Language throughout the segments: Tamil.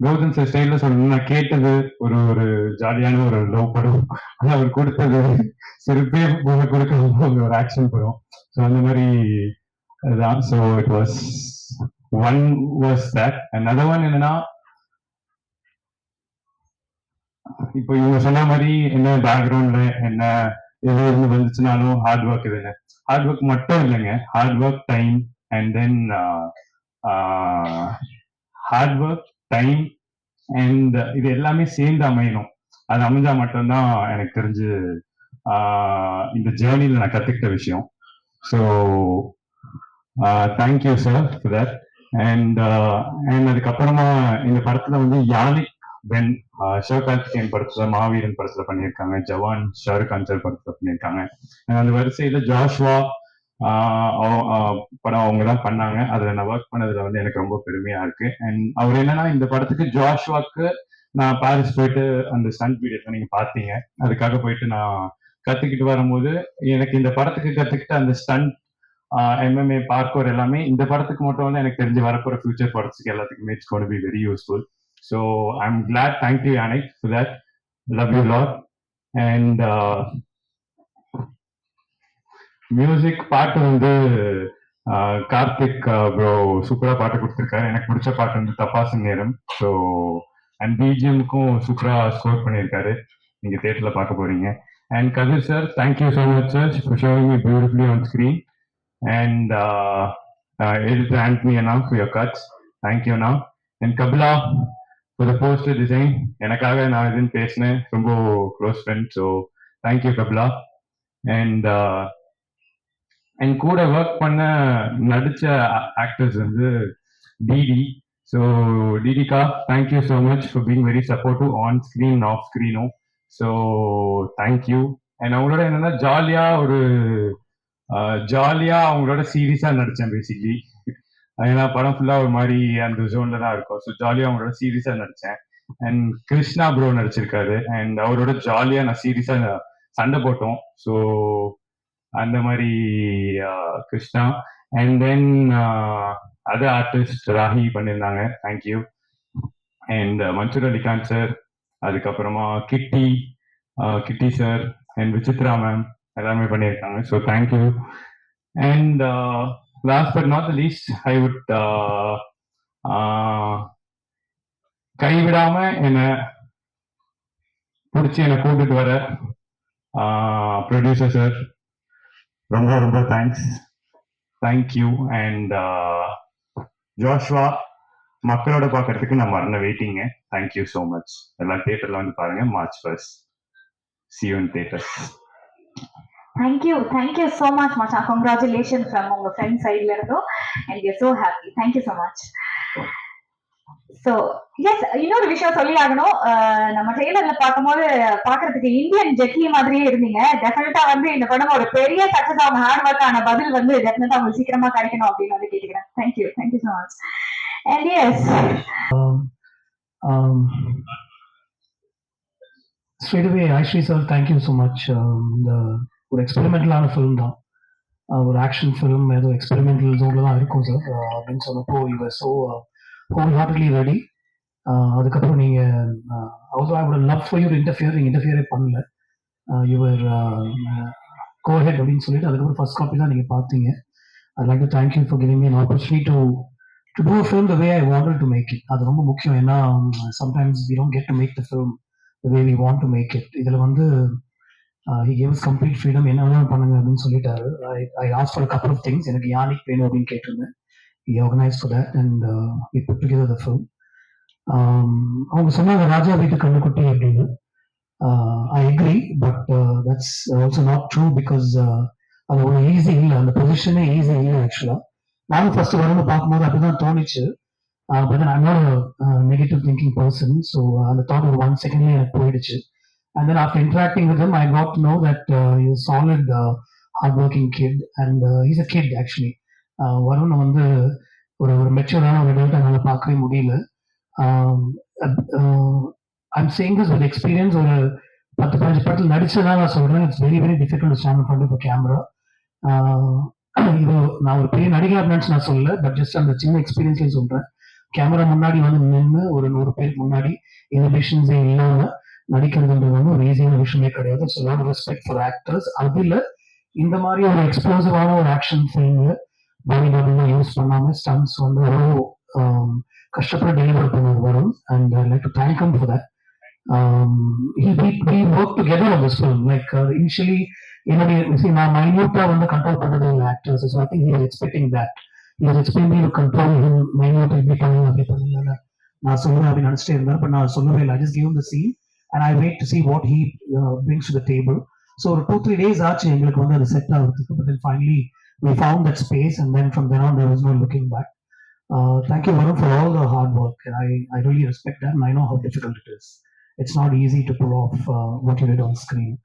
கௌதம் சார் ஸ்டைல சொல்லணும் நான் கேட்டது ஒரு ஒரு ஜாலியான ஒரு லவ் படம். ஆனா அவர் கொடுத்தது சிறப்பே போக கொடுக்க ஒரு ஆக்ஷன் படம். ஸோ அந்த மாதிரி அதுதான். So it was one was that another one என்னன்னா இப்போ இவங்க சொன்ன மாதிரி என்ன பேக்ரவுண்ட்ல என்ன எது இருந்து வந்துச்சுனாலும் ஹார்ட் ஒர்க் இதுங்க ஹார்ட் ஒர்க் மட்டும் இல்லைங்க. Hard work time and then hard work time and இது எல்லாமே சேர்ந்து அமையணும். அது அமைஞ்சா மட்டும்தான் எனக்கு தெரிஞ்சு இந்த ஜேர்னியில் நான் கற்றுக்கிட்ட விஷயம். So thank you sir for that and and அதுக்கப்புறமா இந்த படத்துல வந்து யானிக் பென் சிவகார்த்திகேயன் படத்துல மாவீரன் படத்துல பண்ணியிருக்காங்க. ஜவான் ஷாருக் கான் சார் படத்துல பண்ணியிருக்காங்க. அந்த வரிசையில ஜாஷ்வா படம் அவங்க தான் பண்ணாங்க. அதுல நான் ஒர்க் பண்ணதுல வந்து எனக்கு ரொம்ப பெருமையா இருக்கு. அண்ட் அவர் என்னன்னா இந்த படத்துக்கு ஜாஷ்வாக்கு நான் பாரிஸ் போயிட்டு அந்த ஸ்டண்ட் வீடியோஸ் நீங்க பாத்தீங்க அதுக்காக போயிட்டு நான் கத்துக்கிட்டு வரும்போது எனக்கு இந்த படத்துக்கு கத்துக்கிட்ட அந்த ஸ்டண்ட் எம்எம்ஏ பார்க்கோர் எல்லாமே இந்த படத்துக்கு மட்டும் வந்து எனக்கு தெரிஞ்சு வரப்போற ஃபியூச்சர் படத்துக்கு எல்லாத்துக்குமே it's got be very useful so I am glad thank you அனைக் for that love you lot and music பாட்டு வந்து கார்த்திக் ப்ரோ சூப்பரா பாட்டு கொடுத்துருக்காரு. எனக்கு பிடிச்ச பாட்டு வந்து தப்பாசு நேரம். ஸோ அண்ட் பிஜிஎம்க்கும் சூப்பரா ஸ்கோர் பண்ணியிருக்காரு. நீங்க தேட்டர்ல பார்க்க போறீங்க. And Kathir sir thank you so much sir for showing me beautifully on screen and editor Antony Anna for your cuts thank you Anna and Kapila for the poster design எனக்காக நான் இதுன்னு பேசினேன். ரொம்ப close friend so thank you Kapila. And என் கூட ஒர்க் பண்ண நடிச்ச ஆக்டர்ஸ் வந்து DD so டிடிகா thank you so much for being very supportive on screen off ஸ்க்ரீனும் so thank you and அவங்களோட என்னன்னா ஜாலியா ஒரு ஜாலியா அவங்களோட சீரியஸா நடிச்சேன் பேசிக்லி ஏன்னா படம் ஃபுல்லா ஒரு மாதிரி அந்த ஜோன்ல தான் இருக்கும். ஸோ ஜாலியா அவங்களோட சீரியஸா நடிச்சேன். அண்ட் கிருஷ்ணா ப்ரோ நடிச்சிருக்காரு. அண்ட் அவரோட ஜாலியா நான் சீரியஸா சண்டை போட்டோம். ஸோ அந்த மாதிரி Krishna. And then other artist ragi பண்ணியிருந்தாங்க. Thank you and Mansoor Ali Khan sir அதுக்கப்புறமா Kitty Kitty sir and Vichitra ma'am எல்லாமே பண்ணியிருக்காங்க. So thank you and last but not least I would கைவிடாம என்னை பிடிச்சி என்னை கூப்பிட்டு வர ப்ரொடியூசர் சார் ரொம்ப ரொம்ப தேங்க்ஸ் தேங்க்யூ அண்ட் ஜோஷ்வா மக்களோட பார்க்கறதுக்கு நான் மறந்த வெயிட்டிங்க தேங்க்யூ ஸோ மச் எல்லாம் தியேட்டர்ல வந்து பாருங்க. March first C theatre thank you thank you so much மச்சா கங்க்ராச்சுலேஷன் ஃப்ரம் உங்க ஃப்ரெண்ட் சைட்ல இருந்தும். And you so happy thank you so much so yes இன்னொரு விஷயம் சொல்லி ஆகணும் அஹ் நம்ம ட்ரெய்லர்ல பார்க்கும்போது பாக்குறதுக்கு இந்தியன் ஜெட்லி மாதிரியே இருந்தீங்க. டெஃபினட்டா வந்து இந்த படம் ஒரு பெரிய சக்சஸ் அவங்க ஹார்ட் ஒர்க்கான பதில் வந்து டெஃபினட்டா உங்களுக்கு சீக்கிரமா கிடைக்கணும் அப்படின்னு வந்து கேட்டுக்கிறேன். Thank you thank you so much and yes Um, straight sir thank you sir, much um, இந்த ஒரு எக்ஸ்பெரிமெண்டலான ஃபிலிம் தான். ஒரு ஆக்ஷன் ஃபிலிம் ஏதோ எக்ஸ்பெரிமெண்டல் ஜோனில் தான் இருக்கும் சார் அப்படின்னு சொன்னப்போ இவர் ஸோ ஹோல் ஹார்ட்லி ரெடி அதுக்கப்புறம் நீங்கள் அவ்வளோ I love for your interfere நீங்கள் இன்டர்ஃபியரே பண்ணல. யுவர் கோஹெட் அப்படின்னு சொல்லிட்டு அதுக்கப்புறம் ஃபர்ஸ்ட் காப்பி தான் நீங்கள் பார்த்தீங்க. I like to thank you for giving me an opportunity to to do film the way I wanted to make it அது ரொம்ப முக்கியம். ஏன்னா sometimes we don't get to make the film the way we want to make it இதில் வந்து ஹி கேவ்ஸ் கம்ப்ளீட் ஃப்ரீடம் என்ன வேணாலும் பண்ணுங்க அப்படின்னு சொல்லிட்டாரு. I I ask for couple of things எனக்கு யானிக் வேணும் அப்படின்னு கேட்டிருந்தேன். He organized for that and uh, we put together the film. Um, அவங்க சொன்னாங்க ராஜா வீட்டு கண்ணுக்குட்டி அப்படின்னு. I agree but that's also not true because அது ஒரு ஈஸி இல்லை. அந்த பொசிஷனே ஈஸி இல்லை ஆக்சுவலாக நானும் ஃபர்ஸ்ட் வரும்போது பார்க்கும்போது அப்படிதான் தோணுச்சு. But I'm not negative thinking person so அந்த தாட் ஒரு ஒன் செகண்ட்லேயே எனக்கு போயிடுச்சு. And then after interacting with I got know that is solid hard working kid and is a kid actually வருணை வந்து ஒரு ஒரு மெச்சூரான ஒரு அடல்ட் என்னால் பார்க்கவே முடியல. ஐம் சேயிங் திஸ் ஒரு எக்ஸ்பீரியன்ஸ் ஒரு பத்து பதினஞ்சு படத்தில் நடிச்சதா நான் சொல்கிறேன் it's very very difficult stand front இப்போ கேமரா இது நான் ஒரு பெரிய நடிகர் அப்படின்னு நான் சொல்லல. பட் ஜஸ்ட் அந்த சின்ன எக்ஸ்பீரியன்ஸ்ல சொல்கிறேன் கேமரா முன்னாடி வந்து நின்று ஒரு நூறு பேருக்கு முன்னாடி இன்ஹிபிஷன்ஸே இல்லாமல் நடிக்கிறதுன்றது வந்து ஒரு ஈஸியான விஷயமே கிடையாது. So lot respect for actors அதுல இந்த மாதிரி ஒரு எக்ஸ்ப்ளோசிவான ஒரு ஆக்ஷன் ஃபிலிம் பாடி யூஸ் பண்ணாம ஸ்டன்ஸ் வந்து அவ்வளோ um, கஷ்டப்பட்டு டெலிவர் பண்ணது வரும். And like to thank come for that um, he, we, we worked together on this uh, என்னுடைய நான் மைன்யூட்டா வந்து கண்ட்ரோல் பண்றது இல்லை actors so I think he was expecting that he was expecting to control him மைன்யூட்டா இப்படி பண்ணுங்க அப்படி பண்ணுங்க நான் சொல்லுவேன் அப்படின்னு நினச்சிட்டே இருந்தேன் பட் நான் சொல்லவே இல்லை. Just give the scene and I wait to see what he brings to the table so ஒரு டூ த்ரீ டேஸ் ஆச்சு எங்களுக்கு வந்து அது செட் ஆகிறதுக்கு but then finally we found that space and then from then on there was no looking back uh, thank you Varun for all the hard work and I, I really respect that and I know how difficult it is it's not easy to pull off uh, what you did on screen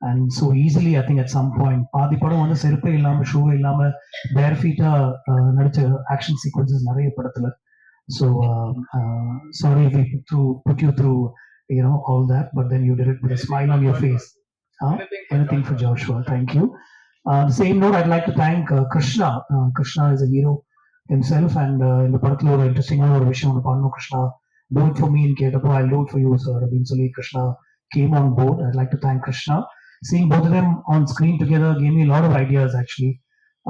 and so easily I think at some point பாதி படம் வந்து செருப்பே இல்லாம ஷூவே இல்லாம பேர் ஃபீட்டா நடிச்ச ஆக்ஷன் சீக்வன்சஸ் நிறைய படத்துல so sorry if we put through put you through you know all that but then you did it with a smile on your face huh? anything for Joshua thank you uh, the same note I'd like to thank uh, Krishna uh, Krishna is a hero himself and uh, இந்த படத்துல ஒரு இன்ட்ரெஸ்டிங்கான ஒரு விஷயம் ஒன்று பண்ணணும் Krishna do it for me in கேட்டப்போ I'll do it for you sir அப்படின்னு சொல்லி Krishna came on board I'd like to thank Krishna seeing both of them on screen together gave me a lot of ideas actually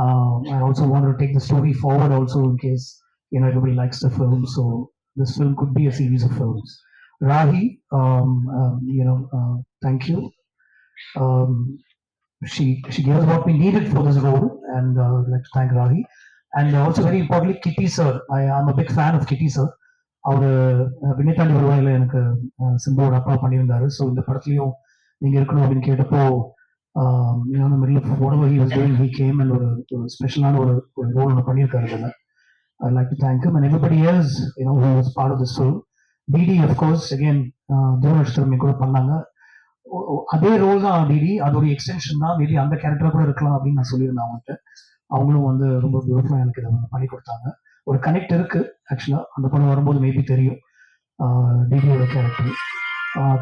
um, I also wanted to take the story forward also in case you know everybody likes the film so this film could be a series of films Rahi um, um, you know uh, thank you um, she she gave us what we needed for this role and uh, I'd like to thank Rahi and also very importantly Kitty sir I am a big fan of Kitty sir அவர் விண்ணைத்தாண்டி வருவாயில எனக்கு சிம்புவோட அப்பா பண்ணியிருந்தாரு ஸோ இந்த படத்துலயும் நீங்க இருக்கணும் அப்படின்னு கேட்டப்போ இந்த middle of whatever he was doing he came and ஒரு ஒரு ஸ்பெஷலான ஒரு ஒரு ரோல் ஒன்று பண்ணியிருக்காரு இதில் I'd like to thank him and everybody else you know who was part of this film DD of course again தூரஷ்டமி கூட பண்ணாங்க ஒ- ஒ- அதே ரோல் தான் டிடி அதோட எக்ஸ்டென்ஷன் தான் மேபி அந்த கேரக்டர் கூட இருக்கலாம் அப்படின்னு நான் சொல்லியிருந்தேன் அவங்ககிட்ட அவங்களும் வந்து ரொம்ப பியூட்டிஃபுல்லாக எனக்கு இதை வந்து பண்ணி கொடுத்தாங்க. ஒரு கனெக்ட் இருக்கு ஆக்சுவலாக அந்த படம் வரும்போது மேபி தெரியும். டிடியோட character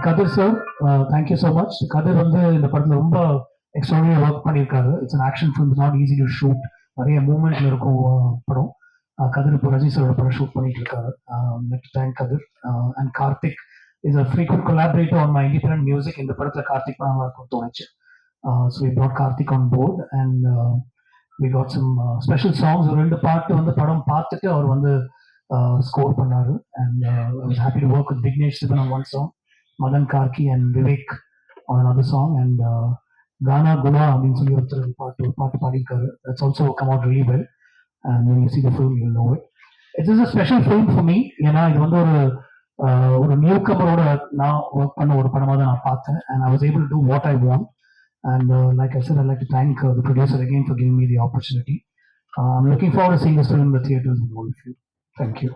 Kathir sir thank you so much Kathir வந்து இந்த படத்தில் ரொம்ப எக்ஸ்ட்ராடினரி ஒர்க் பண்ணியிருக்காரு. It's an action film not easy to shoot நிறைய மூமெண்ட்ல இருக்கும் படம். கதிர் இப்போ ரஜி சாரோட படம் ஷூட் பண்ணிட்டு இருக்காரு. Next thank Kathir. And Karthik. Is a frequent collaborator on my independent music இந்த படத்தில் கார்த்திக் படம் நல்லா இருக்கும் தோணுச்சு so we brought Karthik on board and we got some special songs ஒரு ரெண்டு பாட்டு வந்து படம் பார்த்துட்டு அவர் வந்து ஸ்கோர் பண்ணாரு. And I was happy to work with Vignesh Shivan on one song Madhan Karky and Vivek on other song and Gana Guna அப்படின்னு சொல்லி ஒருத்தர் பாட்டு ஒரு பாட்டு பாடியிருக்காரு. That's also come out really well and you see the film you know it it's is a special film for me ஏன்னா இது வந்து ஒரு ஒரு நியூ கமரோட நான் ஒர்க் பண்ண ஒரு படமா தான் நான் பார்த்தேன். Uh, like I said I'd like to thank uh, the producer again for giving me the opportunity. Uh, I'm looking forward to seeing this film in the theaters with all of you. Thank you.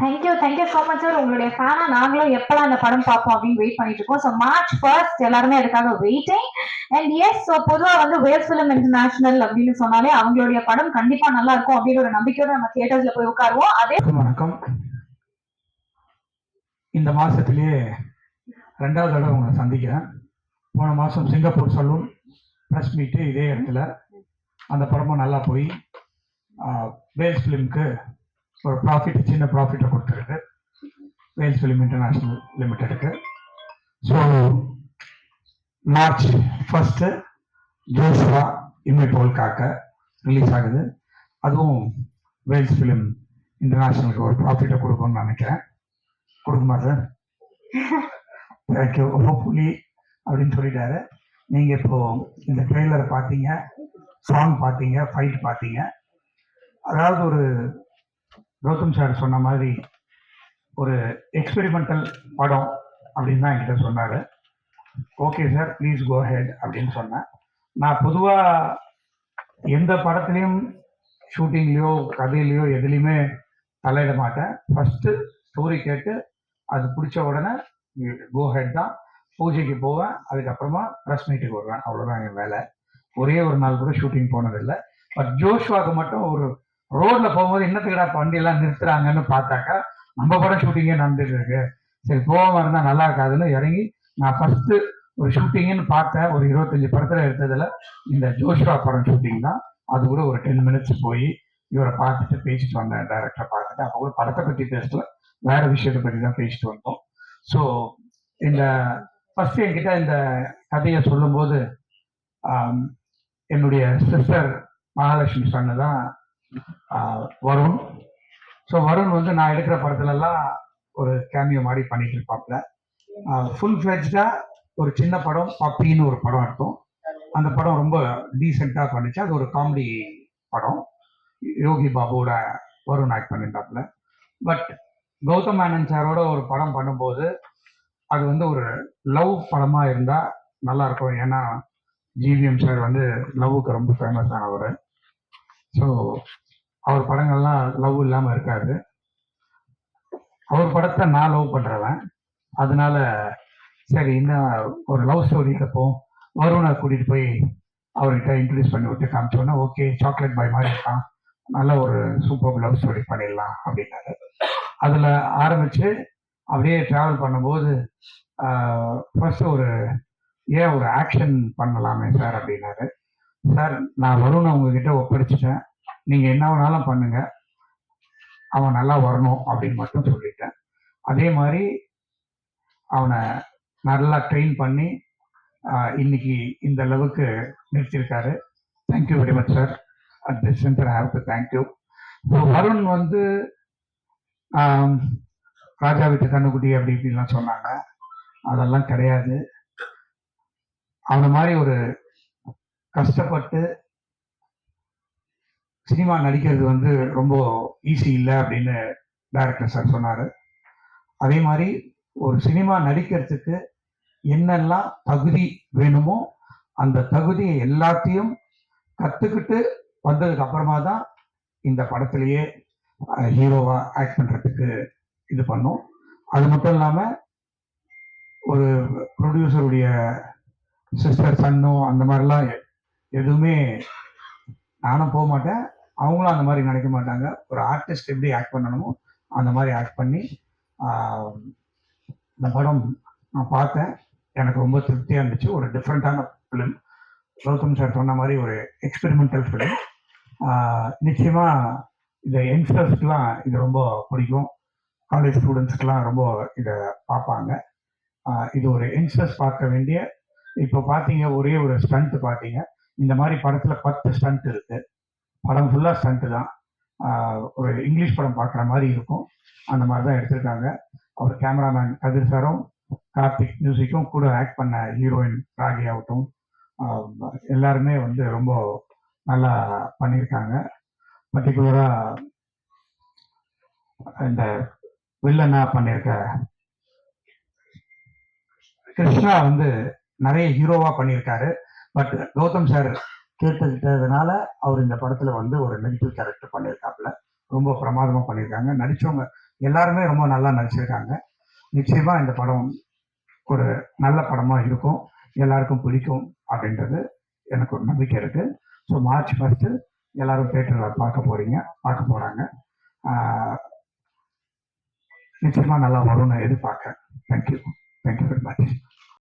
Thank you thank you so much sir உங்களுடைய ஃபேனா நாங்களும் எப்பலாம் அந்த படம் பார்ப்போம் அப்படின்னு வெயிட் பண்ணிட்டு இருக்கோம். ஸோ மார்ச் ஃபர்ஸ்ட் எல்லாருமே அதுக்காக வெயிட்டிங் அண்ட் எஸ் ஸோ பொதுவாக வந்து வேல் ஃபிலிம் இன்டர்நேஷனல் அப்படின்னு சொன்னாலே அவங்களுடைய படம் கண்டிப்பா நல்லா இருக்கும் அப்படின்னு ஒரு நம்பிக்கையோட நம்ம தியேட்டர்ஸ்ல போய் உட்காருவோம். அதே வணக்கம். இந்த மாதத்துலேயே ரெண்டாவது தடவை உங்களை சந்திக்கிறேன். போன மாதம் சிங்கப்பூர் சலூன் ப்ரெஸ் மீட்டு இதே இடத்துல. அந்த படமும் நல்லா போய் வேல்ஸ் ஃபிலிம்க்கு ஒரு ப்ராஃபிட் சின்ன ப்ராஃபிட்டை கொடுத்துருக்கு. வேல்ஸ் ஃபிலிம் இன்டர்நேஷ்னல் லிமிட்டெடுக்கு so March first Joshua Imai Pol Kaakha release ஆகுது. அதுவும் வேல்ஸ் ஃபிலிம் இன்டர்நேஷ்னலுக்கு ஒரு ப்ராஃபிட்டை கொடுக்கும்னு நினைக்கிறேன். கொடுக்குமா சார் ரொம்ப புலி அப்படின்னு சொல்லிட்டாரு. நீங்கள் இப்போ இந்த ட்ரெய்லரை பார்த்தீங்க சாங் பார்த்தீங்க ஃபைட் பார்த்தீங்க. அதாவது ஒரு கௌதம் சார் சொன்ன மாதிரி ஒரு எக்ஸ்பெரிமெண்டல் படம் அப்படின்னு தான் என்கிட்ட சொன்னார். Okay sir please go head அப்படின்னு சொன்னேன். நான் பொதுவாக எந்த படத்துலையும் ஷூட்டிங்லேயோ கதையிலையோ எதுலேயுமே தலையிட மாட்டேன். ஃபஸ்ட்டு ஸ்டோரி கேட்டு அது பிடிச்ச உடனே கோ ஹெட் தான். பூஜைக்கு போவேன். அதுக்கப்புறமா ப்ரெஸ் மீட்டுக்கு வருவேன். அவ்வளோதான் என் வேலை. ஒரே ஒரு நாள் கூட ஷூட்டிங் போனதில்லை. பட் ஜோஷ்வாக்கு மட்டும் ஒரு ரோட்ல போகும்போது என்னத்துக்கடா வண்டியெல்லாம் நிறுத்துறாங்கன்னு பார்த்தாக்கா நம்ம படம் ஷூட்டிங்கே நடந்துட்டு இருக்கு. சரி போகாம இருந்தா நல்லா இருக்காதுன்னு இறங்கி நான் ஃபர்ஸ்ட் ஒரு ஷூட்டிங்னு பார்த்தேன். ஒரு இருபத்தஞ்சு படத்துல எடுத்ததுல இந்த ஜோஷ்வா படம் ஷூட்டிங் தான். அது கூட ஒரு டென் மினிட்ஸ் போய் இவரை பார்த்துட்டு பேசிட்டு வந்தேன் டேரக்டரை பார்த்துட்டு. அப்போ கூட படத்தை பற்றி பேசல. வேற விஷயத்தை பற்றி தான் பேசிட்டு வந்தோம். ஸோ இந்த ஃபர்ஸ்ட் என்கிட்ட இந்த கதையை சொல்லும்போது என்னுடைய சிஸ்டர் மகாலட்சுமி சொன்ன தான் வருண். ஸோ வருண் வந்து நான் எடுக்கிற படத்துலலாம் ஒரு கேமியோ மாதிரி பண்ணிட்டு இருப்பாப்ல. ஃபுல் ஃபிளெஜ்டாக ஒரு சின்ன படம் பப்பின்னு ஒரு படம் எடுத்தோம். அந்த படம் ரொம்ப டீசெண்டாக பண்ணிச்சு. அது ஒரு காமெடி படம். யோகி பாபுவோட வருண் ஆக்ட் பண்ணியிருந்தாப்புல பட் கௌதம் மேனன் சாரோட ஒரு படம் பண்ணும்போது அது வந்து ஒரு லவ் படமா இருந்தா நல்லா இருக்கும். ஏன்னா ஜிவிஎம் சார் வந்து லவ்வுக்கு ரொம்ப ஃபேமஸ் ஆனவர். ஸோ அவர் படங்கள்லாம் லவ் இல்லாமல் இருக்காது. அவர் படத்தை நான் லவ் பண்ணுறவன் அதனால சரி இன்னும் ஒரு லவ் ஸ்டோரி எடுப்போம் வருணை கூட்டிகிட்டு போய் அவர்கிட்ட இன்ட்ரடியூஸ் பண்ணி விட்டு காமிச்சோன்னா ஓகே சாக்லேட் பாய் மாதிரி இருக்கான் நல்ல ஒரு சூப்பர் லவ் ஸ்டோரி பண்ணிடலாம் அப்படின்னாரு. அதில் ஆரம்பித்து அப்படியே ட்ராவல் பண்ணும்போது ஃபஸ்ட்டு ஒரு ஏன் ஒரு ஆக்ஷன் பண்ணலாமே சார் அப்படின்னாரு. சார் நான் வருண் உங்ககிட்ட ஒப்படைச்சிட்டேன். நீங்கள் என்ன வேணாலும் பண்ணுங்க. அவன் நல்லா வரணும் அப்படின்னு மட்டும் சொல்லிட்டேன். அதே மாதிரி அவனை நல்லா ட்ரெயின் பண்ணி இன்னைக்கு இந்த அளவுக்கு நிறுத்தியிருக்காரு thank you very much sir at this centre have to thank you Varun வந்து ராஜா வீட்டு கண்ணுக்குட்டி அப்படி இப்படிலாம் சொன்னாங்க. அதெல்லாம் கிடையாது. அவனை மாதிரி ஒரு கஷ்டப்பட்டு சினிமா நடிக்கிறது வந்து ரொம்ப ஈஸி இல்லை அப்படின்னு டைரக்டர் சார் சொன்னார். அதே மாதிரி ஒரு சினிமா நடிக்கிறதுக்கு என்னெல்லாம் தகுதி வேணுமோ அந்த தகுதியை எல்லாத்தையும் கற்றுக்கிட்டு வந்ததுக்கு அப்புறமா தான் இந்த படத்திலேயே ஹீரோவா ஆக்ட் பண்ணுறதுக்கு இது பண்ணோம். அது மட்டும் இல்லாமல் ஒரு ப்ரொடியூசருடைய சிஸ்டர் சன்னோ அந்த மாதிரிலாம் எ- எதுவுமே நானும் போக மாட்டேன். அவங்களும் அந்த மாதிரி நினைக்க மாட்டாங்க. ஒரு ஆர்டிஸ்ட் எப்படி ஆக்ட் பண்ணணுமோ அந்த மாதிரி ஆக்ட் பண்ணி இந்த படம் நான் பார்த்தேன். எனக்கு ரொம்ப திருப்தியாக இருந்துச்சு. ஒரு டிஃப்ரெண்ட்டான ஃபிலிம் கௌதம் சார் சொன்ன மாதிரி ஒரு எக்ஸ்பெரிமெண்டல் ஃபிலிம் நிச்சயமாக இந்த யங்ஸ்டர்ஸ்க்குலாம் இது ரொம்ப பிடிக்கும். காலேஜ் ஸ்டூடெண்ட்ஸ்க்குலாம் ரொம்ப இதை பார்ப்பாங்க. இது ஒரு யங்ஸ்டர்ஸ் பார்க்க வேண்டிய இப்போ பார்த்தீங்க ஒரே ஒரு ஸ்டண்ட் பார்த்தீங்க. இந்த மாதிரி படத்தில் பத்து ஸ்டண்ட் இருக்குது படம் ஃபுல்லாக ஸ்டண்ட்டு தான். ஒரு இங்கிலீஷ் படம் பார்க்குற மாதிரி இருக்கும். அந்த மாதிரி தான் எடுத்திருக்காங்க. அவர் கேமராமேன் கதிர் சாரும் கார்த்திக் மியூசிக்கும் கூட ஆக்ட் பண்ண ஹீரோயின் ராகி ஆகட்டும். எல்லாருமே வந்து ரொம்ப நல்லா பண்ணியிருக்காங்க. பர்டிகுலராக இந்த வில்லனா பண்ணியிருக்க கிருஷ்ணா வந்து நிறைய ஹீரோவா பண்ணியிருக்காரு பட் கௌதம் சார் கேட்டுக்கிட்டதுனால அவர் இந்த படத்துல வந்து ஒரு நெகட்டிவ் கேரக்டர் பண்ணியிருக்காப்புல ரொம்ப பிரமாதமா பண்ணியிருக்காங்க நடிச்சவங்க எல்லாருமே ரொம்ப நல்லா நடிச்சிருக்காங்க. நிச்சயமா இந்த படம் ஒரு நல்ல படமா இருக்கும். எல்லாருக்கும் பிடிக்கும் அப்படின்றது எனக்கு ஒரு நம்பிக்கை இருக்கு. ஸோ மார்ச் ஃபர்ஸ்ட் எல்லாரும் தேட்டரில் பார்க்க போறீங்க பார்க்க போறாங்க. நிச்சயமாக நிச்சயமா நல்லா வரும்னு எதிர்பார்க்கறேன். Thank you thank you very much